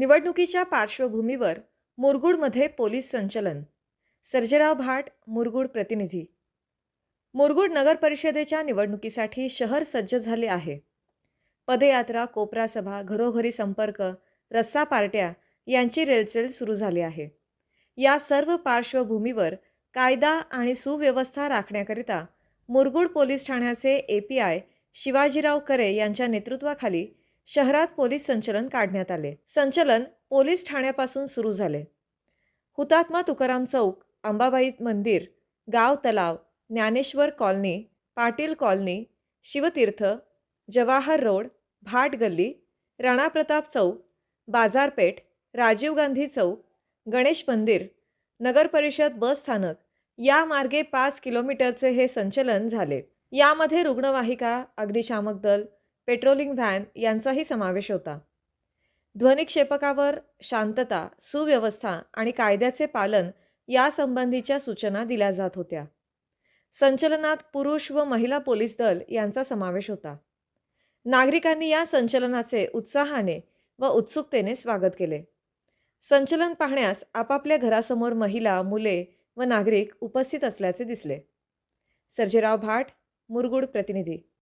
निवडणुकीच्या पार्श्वभूमीवर मुरगुडमध्ये पोलीस संचलन. सर्जेराव भाट मुरगुड प्रतिनिधी. मुरगुड नगर परिषदेच्या निवडणुकीसाठी शहर सज्ज झाले आहे. पदयात्रा कोपरा सभा घरोघरी संपर्क रस्सा पार्ट्या यांची रेलचेल सुरू झाली आहे. या सर्व पार्श्वभूमीवर कायदा आणि सुव्यवस्था राखण्याकरिता मुरगुड पोलीस ठाण्याचे ए पी आय शिवाजीराव करे यांच्या नेतृत्वाखाली शहरात पोलीस संचलन काढण्यात आले. संचलन पोलीस ठाण्यापासून सुरू झाले. हुतात्मा तुकाराम चौक अंबाबाई मंदिर गाव तलाव Dnyaneshwar colony Patil colony Shivtirth Jawahar road Bhat गल्ली राणाप्रताप चौक बाजारपेठ राजीव गांधी चौक गणेश मंदिर नगरपरिषद बस स्थानक या मार्गे पाच किलोमीटरचे हे संचलन झाले. यामध्ये रुग्णवाहिका अग्निशामक दल पेट्रोलिंग व्हॅन यांचाही समावेश होता. ध्वनिक्षेपकावर शांतता सुव्यवस्था आणि कायद्याचे पालन यासंबंधीच्या सूचना दिल्या जात होत्या. संचलनात पुरुष व महिला पोलीस दल यांचा समावेश होता. नागरिकांनी या संचलनाचे उत्साहाने व उत्सुकतेने स्वागत केले. संचलन पाहण्यास आपापल्या घरासमोर महिला मुले व नागरिक उपस्थित असल्याचे दिसले. सर्जेराव भाट मुरगुड प्रतिनिधी